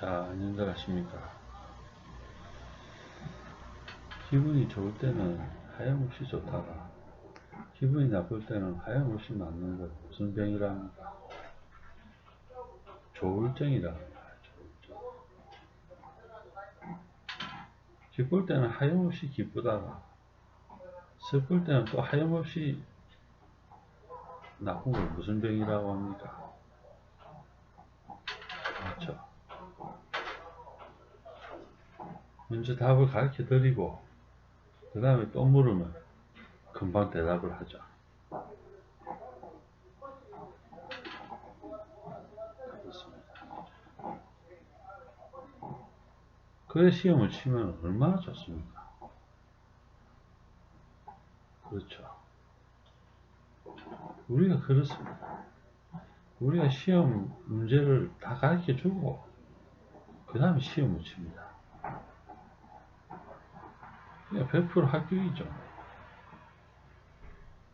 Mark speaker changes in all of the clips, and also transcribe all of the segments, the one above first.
Speaker 1: 자, 안녕들 하십니까. 기분이 좋을 때는 하염없이 좋다가, 기분이 나쁠 때는 하염없이 맞는 것. 무슨 병이랍니까? 조울증이라. 조울증. 기쁠 때는 하염없이 기쁘다가, 슬플 때는 또 하염없이 나쁜 걸 무슨 병이라고 합니까? 그렇죠. 먼저 답을 가르쳐 드리고, 그 다음에 또 물으면 금방 대답을 하죠. 그래 시험을 치면 얼마나 좋습니까? 그렇죠. 우리가 그렇습니다. 우리가 시험 문제를 다 가르쳐 주고, 그 다음에 시험을 칩니다. 그냥 100% 합격이죠.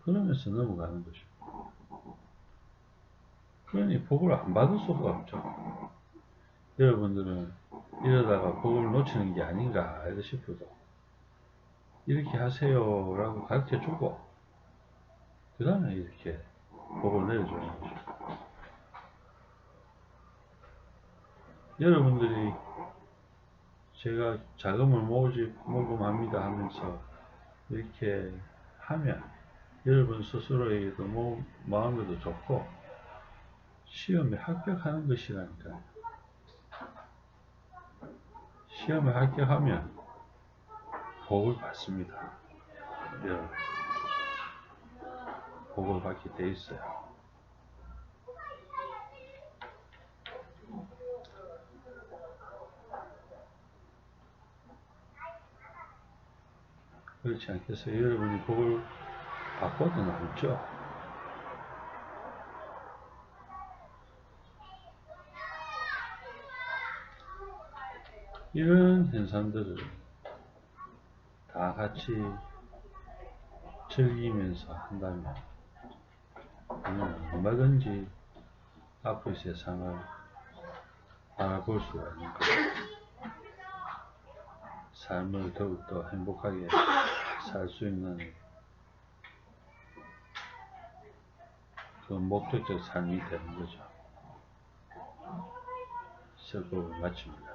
Speaker 1: 그러면서 넘어가는 거죠. 그러니 복을 안 받을 수가 없죠. 여러분들은 이러다가 복을 놓치는 게 아닌가 싶어도 이렇게 하세요 라고 가르쳐 주고 그 다음에 이렇게 복을 내려주는 거죠. 여러분들이 제가 자금을 모집, 모금합니다 하면서 이렇게 하면 여러분 스스로에게도 뭐, 마음에도 좋고 시험에 합격하는 것이라니까. 시험에 합격하면 복을 받습니다. 여러분. 복을 받게 돼 있어요. 그렇지 않겠어요? 여러분이 복을 받고도 남죠. 이런 현상들을 다 같이 즐기면서 한다면 우리는 얼마든지 앞의 세상을 바라볼 수가 있는 거예요. 삶을 더욱더 행복하게 살 수 있는 그 목적적 삶이 되는 거죠. 수업을 마칩니다.